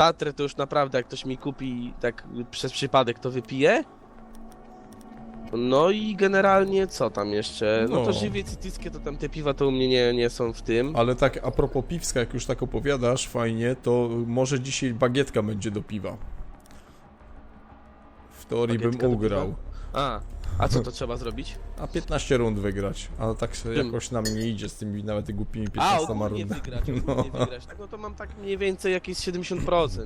Tatrę to już naprawdę, jak ktoś mi kupi tak przez przypadek, to wypije. No i generalnie co tam jeszcze? No, No. to żywie cytyckie, to tam te piwa to u mnie nie, nie są w tym. Ale tak a propos piwska, jak już tak opowiadasz fajnie, to może dzisiaj bagietka będzie do piwa. W teorii Bagietka bym piwa? ugrał. A, a co to trzeba zrobić? A 15 rund wygrać. A tak się Tym. jakoś nam nie idzie z tymi nawet głupimi A, 15 ogólnie runda. wygrać, ogólnie wygrać. Tak, no to mam tak mniej więcej jakieś 70%,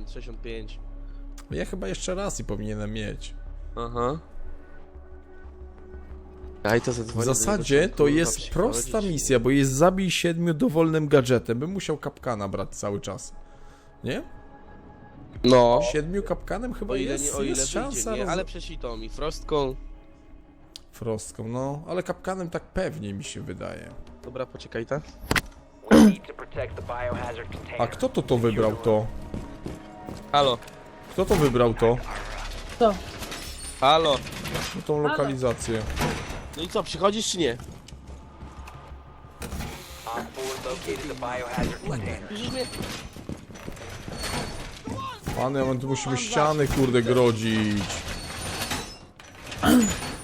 65%. Ja chyba jeszcze raz i powinienem mieć. Aha. Daj to W zadzwonię zasadzie to jest prosta misja, bo jest zabij siedmiu dowolnym gadżetem. Bym musiał kapkana brać cały czas. Nie? No. Siedmiu kapkanem chyba O ile, jest, nie, o ile jest wyjdzie, szansa. nie, roz- ale przesitą mi frostką. Frostką, no. Ale kapkanem tak pewnie mi się wydaje. Dobra, poczekaj, ta. We need to protect the biohazard container. A kto to to wybrał to? Halo, Kto to wybrał to? To. halo. No, tą lokalizację. No i co, przychodzisz czy nie? Op 4 located the biohazard container. Widzisz mnie? Pany, a my tu musimy ściany kurde grodzić.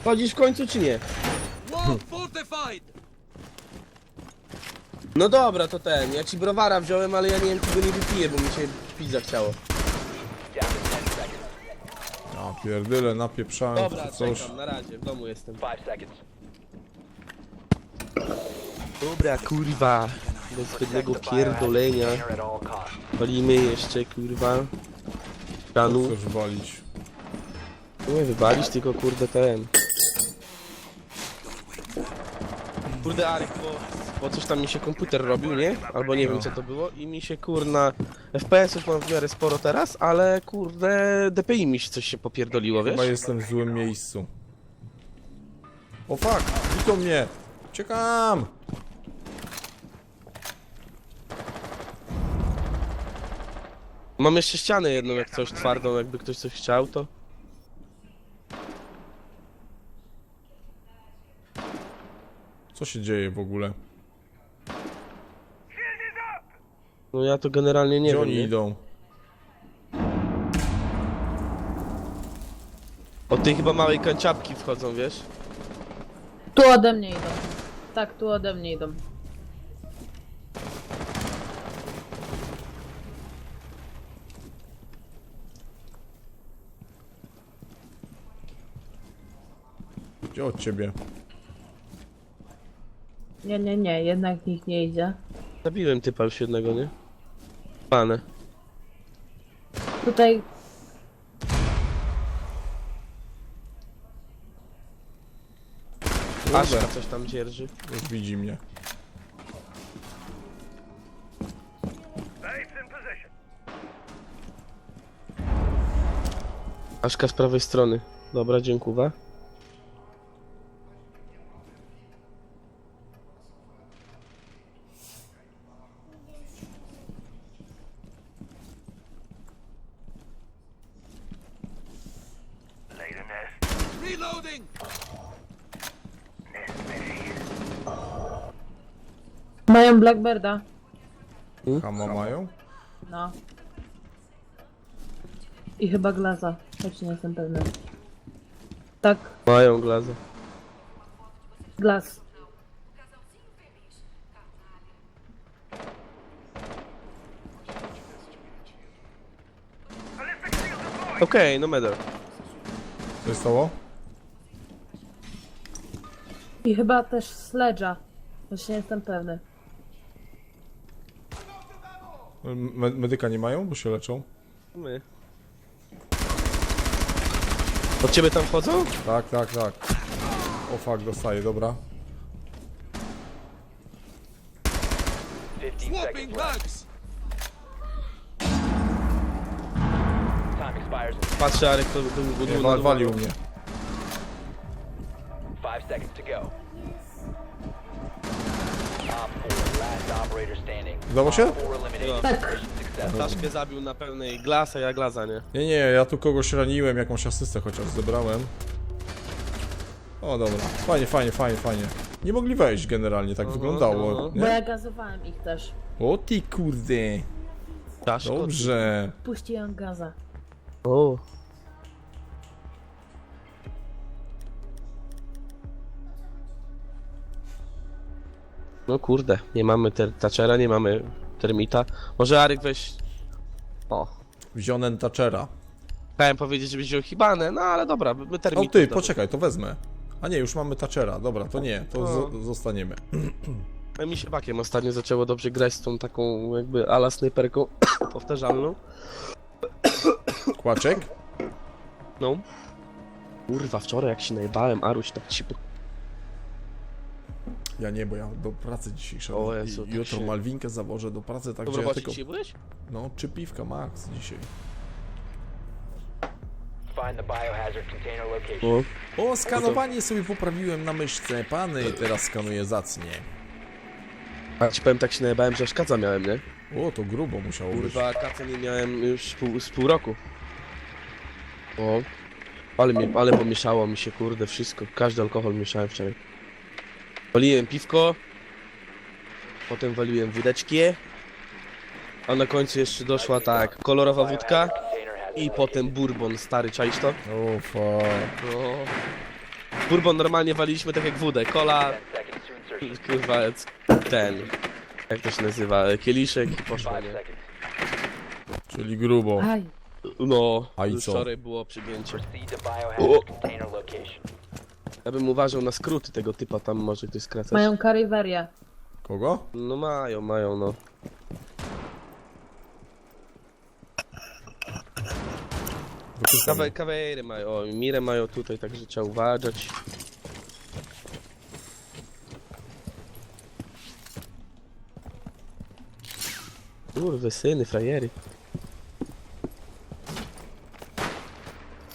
Chodzisz w końcu czy nie? No dobra, to ten. Ja ci browara wziąłem, ale ja nie wiem, czy go nie wypiję, bo mi się pić zachciało. Down to 10 seconds. A pierdyle, napieprzałem Dobra, tu coś. czekam, na razie, w domu jestem. 5 seconds. Dobra, kurwa. Bez biohazard pierdolenia. container at all costs. Walimy jeszcze, kurwa. Kanu. chcesz walić? Nie wywalić, tylko kurde ten. Kurde Arek, bo, bo coś tam mi się komputer robił, nie? Albo nie wiem co to było i mi się kurna... FPS już mam w miarę sporo teraz, ale kurde DPI mi się coś się popierdoliło, wiesz? Chyba jestem w złym miejscu. O fuck, widzą mnie! Uciekam! Mam jeszcze ścianę jedną jak coś twardą, jakby ktoś coś chciał to. Co się dzieje w ogóle? No ja to generalnie nie Gdzie wiem, oni nie? idą? Od tej chyba małej kanciapki wchodzą, wiesz? Tu ode mnie idą. Tak, tu ode mnie idą. Gdzie od ciebie? Nie, nie, nie, jednak nikt nie idzie. Zabiłem typa już jednego, nie? Pane. Tutaj Aszka coś tam dzierży. Już widzi mnie. Aszka z prawej strony. Dobra, dziękuję. Mają Blackbirda. Hama mają? No. I chyba Glaza, choć nie jestem pewna. Tak, Mają glazę. Glas. Okej, no medal. Co się stało? I chyba też Sledge'a. Choć nie jestem pewny. Me medyka nie mają, bo się leczą? My. Od ciebie tam wchodzą? Tak, tak, tak. O fuck, dostaję, dobra. 15 seconds left. Time expires in Patrzę, Arek to był Nie, wal, walił mnie. 5 seconds to go. Op 4, last operator standing. Udało się? Op 4 eliminated. Tak. Successful. Taszkę zabił na pełnej glasa, ja glaza, nie? Nie, nie, ja tu kogoś raniłem, jakąś asystę chociaż zebrałem. O, dobra. Fajnie, fajnie, fajnie, fajnie. Nie mogli wejść generalnie, tak wyglądało. aha. Bo Nie? ja gazowałem ich też. O ty kurde. Czaszko. Dobrze. Puściłam gaza. O. No kurde, nie mamy ter Thatchera, nie mamy termita. Może Aryk weź... O. Wzionen Thatchera. Chciałem powiedzieć, żebyś wziął Hibanę, no ale dobra, my O ty, poczekaj, to wezmę. A nie, już mamy Thatchera. Dobra, to nie, to No. zo- zostaniemy. Mi się bakiem ostatnio zaczęło dobrze grać z tą taką jakby ala snajperką powtarzalną. Kłaczek? No. Kurwa, wczoraj jak się najebałem, Aruś tak ci... po- Ja nie, bo ja do pracy dzisiaj szedłem. O Jezu, I tak jutro się- Malwinkę zawożę do pracy, W także ja tylko... dzisiaj byłeś? No, czy piwka max dzisiaj. Find the biohazard container location. No. O, skanowanie sobie poprawiłem na myszce. Pany, teraz skanuję zacnie. A ci powiem, tak się najebałem, że aż kaca miałem, nie? O, to grubo musiało być. Kurwa, kacę nie miałem już pół, z pół roku. O. Ale, mi, ale pomieszało mi się, kurde, wszystko. Każdy alkohol mieszałem wczoraj. Waliłem piwko. Potem waliłem wódeczki. A na końcu jeszcze doszła tak, kolorowa wódka. I potem bourbon, stary, czaisz to? O, fuck. No. Bourbon normalnie waliliśmy tak jak wódę. Kola, 10 seconds to insertion. kurwa, ten... Jak to się nazywa? Kieliszek i poszło, 5 nie? Czyli grubo. Aj, No, A i co? wczoraj było przygięcie. Proceed Ja bym uważał na skróty tego typa, tam może ktoś skracać. mają karywerię. Kogo? No mają, mają, no. Kawe, kawery mają, o, mirę mają tutaj, także trzeba uważać. Kurwy, syny, frajery.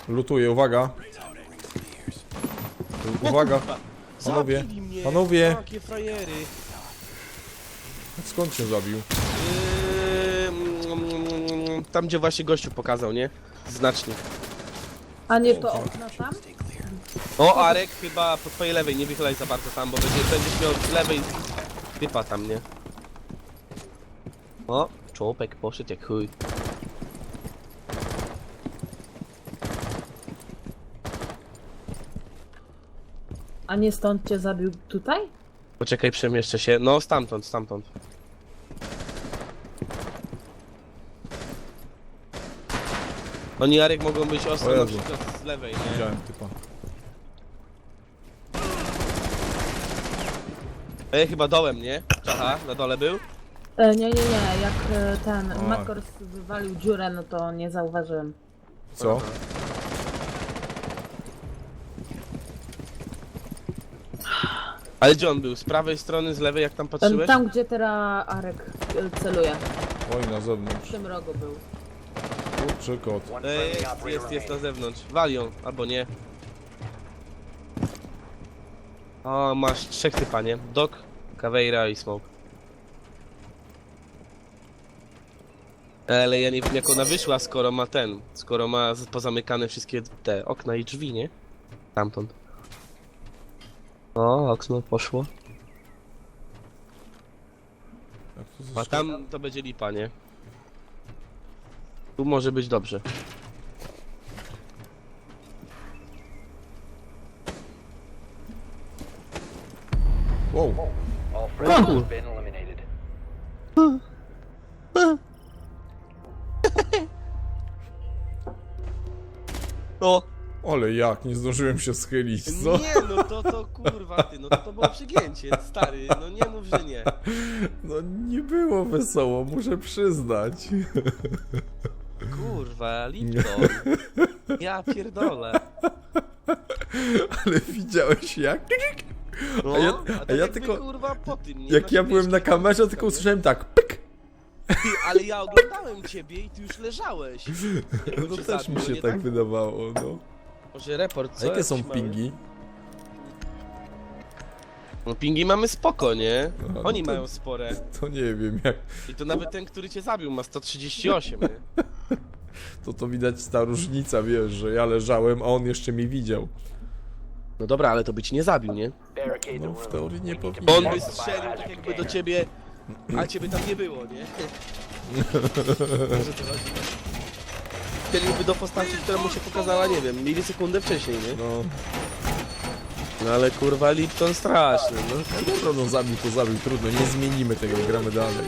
Lutuję, uwaga. Uwaga. Panowie, Zabili mnie, panowie. Jakie frajery. Skąd się zabił? Yy, mm, mm, tam, gdzie właśnie gościu pokazał, nie? Znacznik. A nie to okno tam? O, Arek chyba po twojej lewej, nie wychylaj za bardzo tam, bo będzie, będziesz miał z lewej typa tam, nie? O, człopek poszedł jak chuj. A nie stąd cię zabił tutaj? Poczekaj, przemieszczę się. No, stamtąd, stamtąd. Oni, Arek, mogą być O ostro na Jezu. przykład z lewej, nie? Widziałem typa. Ej, chyba dołem, nie? Aha, na dole był? E, nie, nie, nie. Jak e, ten Oj. Makors wywalił dziurę, no to nie zauważyłem. Co? Ale gdzie on był? Z prawej strony, z lewej, jak tam patrzyłeś? tam, gdzie teraz Arek e, celuje. Oj, na W zewnątrz. tym rogu był. Kurczy kot. One Ej, friendly jest, operator jest, jest na remaining. zewnątrz. Walią, albo nie. O, masz trzech typa, nie? Doc, Caveira i Smoke. Ale ja nie wiem jak ona wyszła, skoro ma ten, skoro ma z- pozamykane wszystkie te okna i drzwi, nie? Tamtąd. O, okno poszło. Jak to A tam to będzie lipa, nie? Tu może być dobrze. Wow. All friendlies have been eliminated. Ale jak, nie zdążyłem się schylić, co? Nie, no to to kurwa ty, no to to było przygięcie, stary, no nie mów, że nie. No nie było wesoło, muszę przyznać. Kurwa, Lipton. Ja pierdolę. Ale widziałeś jak? No, A ja- a, tak ja tylko- kurwa po tym, nie? Jak ja byłem na kamerze, tylko nie? usłyszałem tak, pyk! Ty, ale ja oglądałem ciebie i ty już leżałeś. No też mi się nie tak wydawało, no. Może report, A co? jakie jakiś są mały? pingi? No pingi mamy spoko, nie? no Oni to- mają spore. To nie wiem, jak... I to nawet ten, który cię zabił ma 138, nie? To to widać ta różnica, wiesz, że ja leżałem, a on jeszcze mnie widział. No dobra, ale to by ci nie zabił, nie? No, w teorii nie powinien. Bo on by strzelił tak jakby do ciebie, a ciebie tam nie było, nie? Że to chodzi. Chcieliby do postaci, która mu się pokazała, nie wiem, milisekundę wcześniej, nie? No, No ale kurwa Lipton straszny, no. no dobra, no zabił to zabił, trudno, nie zmienimy tego, gramy dalej.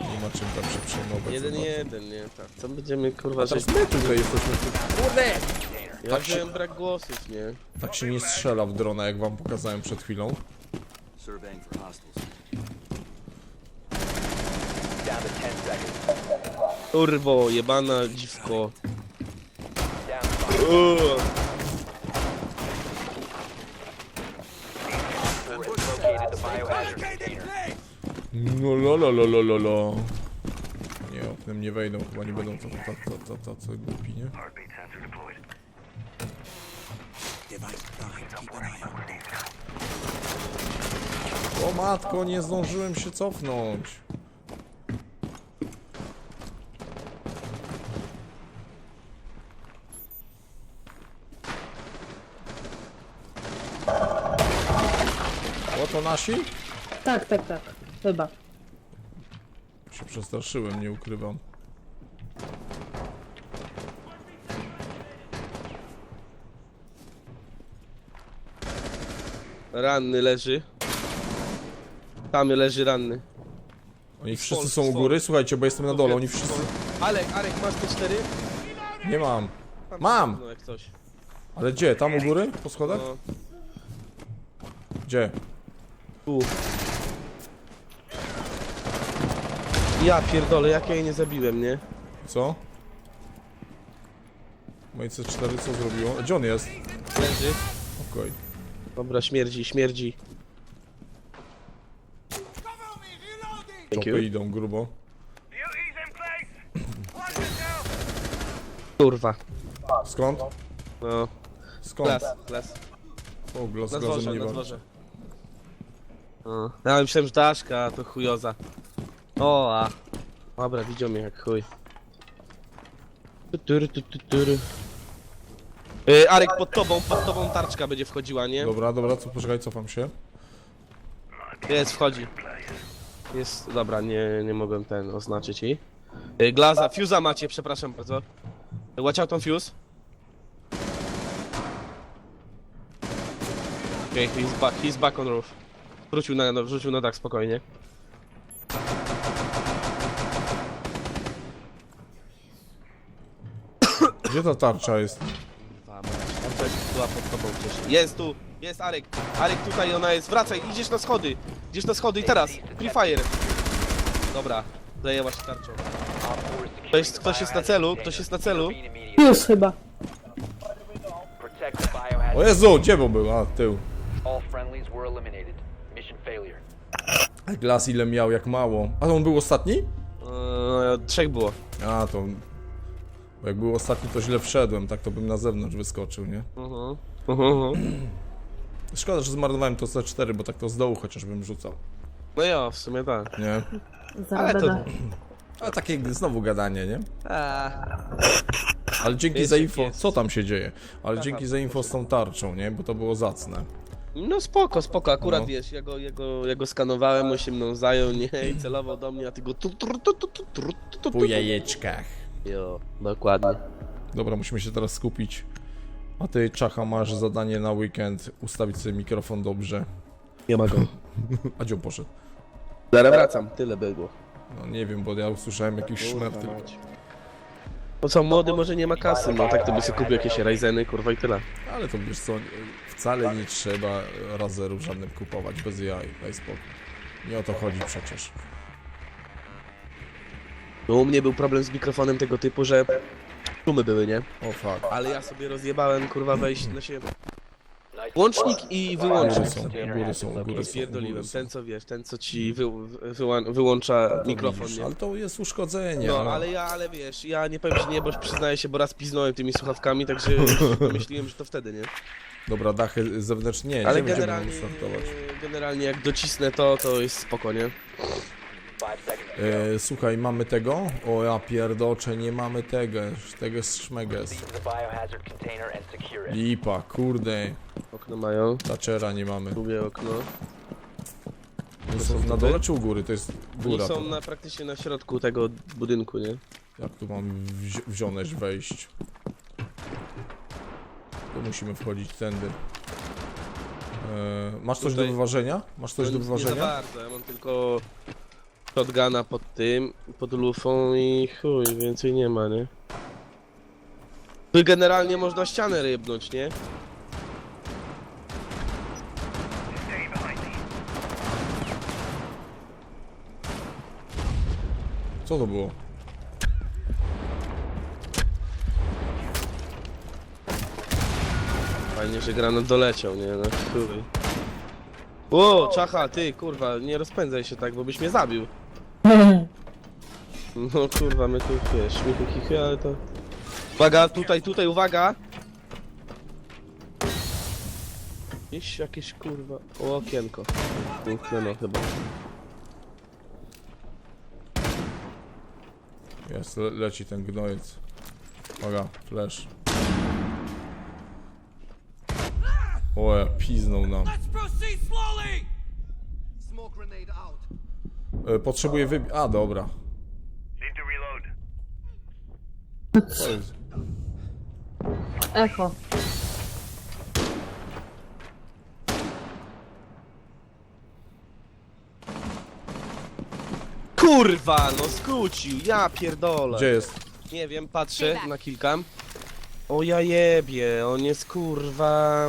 Nie ma czym tam się przejmować. Jeden jeden, nie, tak. Co będziemy kurwa teraz my tutaj jesteśmy, kurde! Ja tak się- wziąłem brak głosów, nie? Tak się nie strzela w drona, jak wam pokazałem przed chwilą. Surveying for hostiles. Down to 10 seconds. Kurwo, jebana dziwko. Down to 5 Uuu. has located the biohazard container. No lo lo lo lo lo lo. Nie, oknem nie wejdą, chyba nie będą to, to, to, to, to, co głupi, nie? O matko, nie zdążyłem się cofnąć. Nasi? Tak, tak, tak. Chyba. Się przestraszyłem, nie ukrywam. Ranny leży. Tam leży ranny. Oni wszyscy są u góry, słuchajcie, bo jestem na dole, oni wszyscy... Alek, Arek, masz te cztery? Nie mam. Mam! No jak coś. Ale gdzie? Tam u góry? Po schodach? No. Gdzie? Tu. Ja pierdolę, jak ja jej nie zabiłem, nie? Co? Moje C4 co zrobiło? Gdzie on jest? Leży. Okej. Dobra, śmierdzi, śmierdzi. Thank you. idą grubo. Kurwa. Skąd? No. Skąd? Klas, klas. O, glas Na dworze, nie na walczy. dworze. No. Ja myślałem, że Daszka to chujoza. O, a. Dobra, widział mnie jak chuj. Tutury, tutury. Yy, Arek, pod tobą, pod tobą tarczka będzie wchodziła, nie? Dobra, dobra, co, poczekaj, cofam się. Jest, wchodzi. Jest, dobra, nie, nie mogłem ten oznaczyć jej. Yy, Glaza, fuse'a macie, przepraszam bardzo. Watch out on fuse. Okej, okay, he's back, he's back on roof. Wrócił na, no, wrzucił na dach spokojnie. Gdzie ta tarcza jest? Była pod tobą. Jest tu, jest Arek. Arek tutaj, ona jest. Wracaj, idziesz na schody. Idziesz na schody i teraz. Free fire. Dobra, zajęła się tarczą. Op 4 is Ktoś, ktoś jest na celu, ktoś jest na celu. Już chyba. O Jezu, gdzie był? A, tył. All friendlies were eliminated. Glas ile miał, jak mało. A on był ostatni? Eee, trzech było. A, to... Bo jak był ostatni, to źle wszedłem, tak to bym na zewnątrz wyskoczył, nie? Mhm. Mhm. Szkoda, że zmarnowałem to C4, bo tak to z dołu chociaż bym rzucał, No ja, w sumie tak. nie? Ale to- będę. A takie znowu gadanie, nie? Ale dzięki za jak info, jest. co tam się dzieje? Ale dzięki za info z tą tarczą, nie? Bo to było zacne. No spoko, spoko, akurat No. wiesz, ja go, ja, go, ja go skanowałem, on się mną zajął, nie? I celował do mnie, a ty go tu, tu, tu, tu, tu, tu, tu, tu. Po jajeczkach. Jo, dokładnie. Dobra, musimy się teraz skupić. A ty, Czacha, masz zadanie na weekend ustawić sobie mikrofon dobrze. Nie ma go. A gdzie on poszedł? Zaraz wracam, tyle było. No nie wiem, bo ja usłyszałem jakiś szmer tylko. No co, młody może nie ma kasy, no tak to by sobie kupił jakieś Ryzeny, kurwa i tyle. Ale to wiesz co, wcale nie trzeba razerów żadnym kupować, bez jaj, daj spokój. Nie o to chodzi przecież. No u mnie był problem z mikrofonem tego typu, że szumy były, nie? O fuck. Ale ja sobie rozjebałem, kurwa, wejść na siebie. Łącznik i wyłącznik. Góry są, góry są, góry są, Pierdoliłem, góry są. ten co wiesz, ten co ci wy, wy, wyłącza mikrofon, Widzisz, nie? Ale to jest uszkodzenie. No, ale- ale ja, ale wiesz, ja nie powiem, że nie, bo przyznaję się, bo raz piznąłem tymi słuchawkami, także pomyśliłem, że to wtedy, nie? Dobra, dachy zewnętrzne nie, Ale nie będziemy generalnie, startować. generalnie jak docisnę to, to jest spoko, nie? Five seconds to go. E, słuchaj, mamy tego? O ja pierdocze, nie mamy tego. Tego jest szmeges. Lipa, kurde. Okno mają, Thatchera nie mamy. lubię okno. Oni są na dole czy u góry? To jest Oni góra. są To. na, praktycznie na środku tego budynku, nie? Jak tu mam wzi wejść? Tu musimy wchodzić tędy. Eee, masz coś Tutaj- do wyważenia? Masz coś No do nic Nie za wyważenia? bardzo, ja mam tylko shotguna pod tym, pod lufą i chuj, więcej nie ma, nie? Tu generalnie można ścianę rybnąć, nie? Co to było? Fajnie, że granat doleciał, nie? No chuj. O, czacha, ty, kurwa, nie rozpędzaj się tak, bo byś mnie zabił. No kurwa, my tu, wiesz, śmiechu chichy, ale to... Uwaga, tutaj, tutaj, uwaga! Jakieś, jakieś kurwa... O, okienko. Zamknęło chyba. Jest, le leci ten gnojec. Uwaga, flash. O, ja, piznął nam. Potrzebuję wybi... A, dobra. Jest... Echo. Kurwa, no skrócił, ja pierdolę. Gdzie jest? Nie wiem, patrzę na kilka. O ja jebie, on jest kurwa...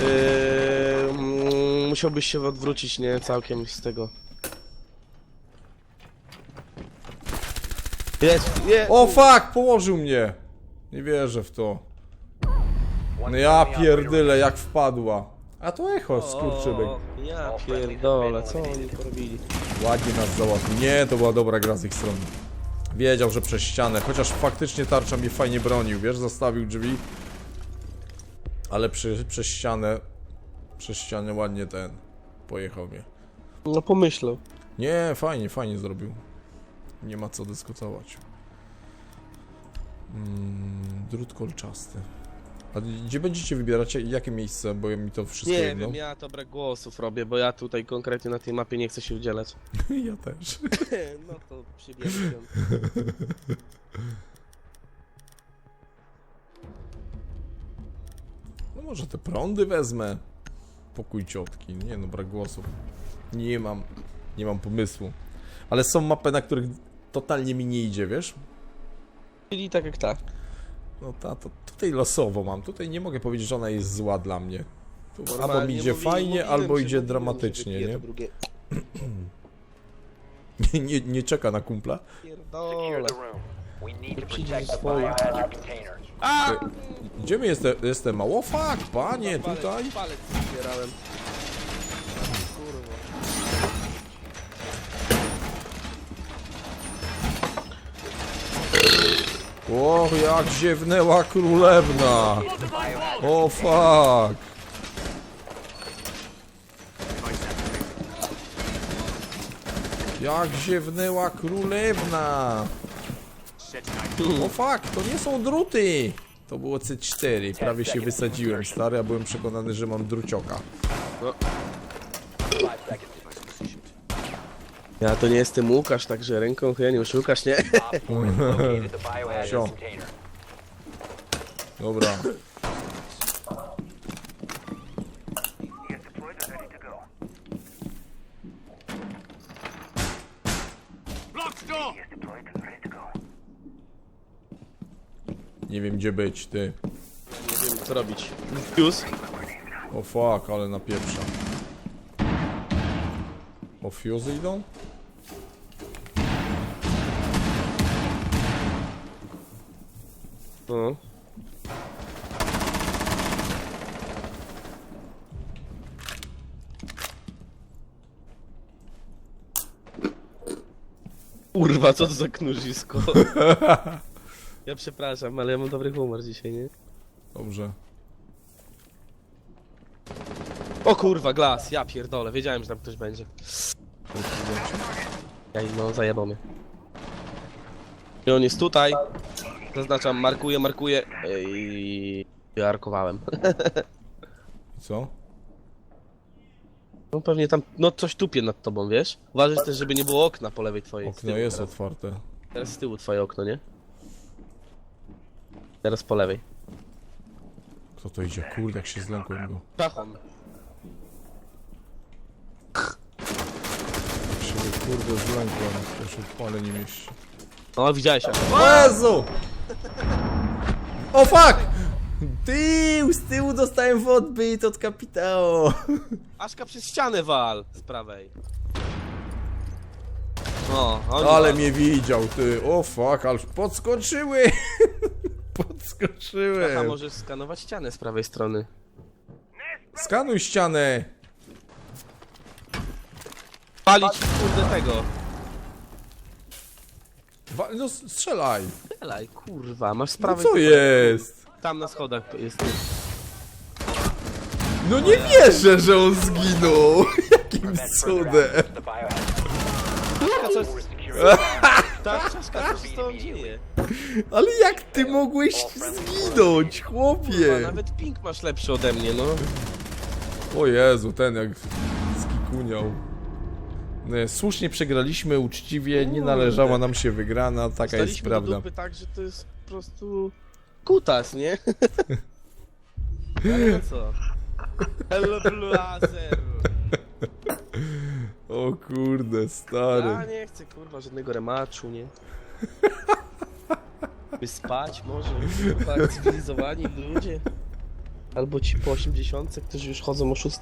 Yy, mm, musiałbyś się odwrócić, nie? Całkiem z tego. Jest, jest! O, fuck! Położył mnie! Nie wierzę w to. No ja pierdyle, jak wpadła. A to echo, skurczybyk. Ja pierdolę, co oni porobili? Ładnie nas załatwił. Nie, to była dobra gra z ich strony. Wiedział, że przez ścianę, chociaż faktycznie tarcza mnie fajnie bronił, wiesz, zostawił drzwi. Ale przy, przez ścianę, przez ścianę ładnie ten, pojechał mnie. No pomyślał. Nie, fajnie, fajnie zrobił. Nie ma co dyskutować. Mm, drut kolczasty. A gdzie będziecie wybierać? Jakie miejsce? Bo mi to wszystko Nie jedno. wiem, ja to brak głosów robię, bo ja tutaj konkretnie na tej mapie nie chcę się udzielać. ja też. No to przybiegłem. No może te prądy wezmę. Pokój ciotki. Nie no, brak głosów. Nie mam, nie mam pomysłu. Ale są mapy, na których totalnie mi nie idzie, wiesz? Czyli tak jak ta. No ta, to tutaj losowo mam. Tutaj nie mogę powiedzieć, że ona jest zła dla mnie. Tu albo mi idzie mówi- fajnie, mówiłem albo idzie mówiłem, że dramatycznie, wypiję nie? to drugie. nie? Nie, nie czeka na kumpla. Secure Pierdolę. the room. We need to Przyjdzie protect the swoje. biohazard container. A! Gdzie my jeste, jestem? O fuck, panie, tutaj. Palec, palec zbierałem. O, jak ziewnęła królewna. O fuck. Jak ziewnęła królewna. O fuck, to nie są druty. To było C4, prawie się wysadziłem, stary, a byłem przekonany, że mam drucioka. Ja to nie jestem Łukasz, także ręką chyba nie oszukasz, nie? Op four has located the biohazard Sio. container. Dobra. Nie wiem gdzie być, ty. Nie wiem co robić. Fuse? O fuck, ale na pieprza. O fuse idą? No. Kurwa, co to za knurzisko? Ja przepraszam, ale ja mam dobry humor dzisiaj, nie? Dobrze. O kurwa, glas, ja pierdolę, wiedziałem, że tam ktoś będzie. Ja no, zajebał mnie. I on jest tutaj. Zaznaczam, markuję, markuję. I... Ja arkowałem. I co? No pewnie tam, no coś tupie nad tobą, wiesz? Uważaj też, żeby nie było okna po lewej twojej. z Okno tyłu jest teraz. otwarte. teraz z tyłu twoje okno, nie? Teraz po lewej. Kto to idzie? Kurde, jak się zlękłem go. Jak się kurde zlękłem. To się w pale nie mieści. O, widziałeś jak. O Jezu! O fuck! Tył, z tyłu dostałem w odbyt od kapitału. Aszka przez ścianę wal z prawej. O, Ale mnie widział, ty. O fuck, ale podskoczyły. Aha, Podskoczyłem. możesz skanować ścianę z prawej strony. Skanuj ścianę. Palić kurde tego. Wa- no strzelaj. Elaj, kurwa, masz z No prawej co jest? Tam na schodach jest. No nie wierzę, że on zginął. Jakim cudem. Czaszka, coś, We're securing tak, czaszka, coś z tobą dzieje. Ale jak ty mogłeś zginąć, Kurwa, chłopie? nawet ping masz lepszy ode mnie, no. O Jezu, ten jak skikuniał. Nie, słusznie przegraliśmy, uczciwie, nie należała nam się wygrana, taka jest Staliśmy do prawda. dupy tak, że to jest po prostu kutas, nie? Ale no co? Hello Blazer! O kurde, Ja stary. nie chcę kurwa żadnego rematchu, nie? By spać może, kurwa, cywilizowani ludzie. Albo ci po 80, którzy już chodzą o 6.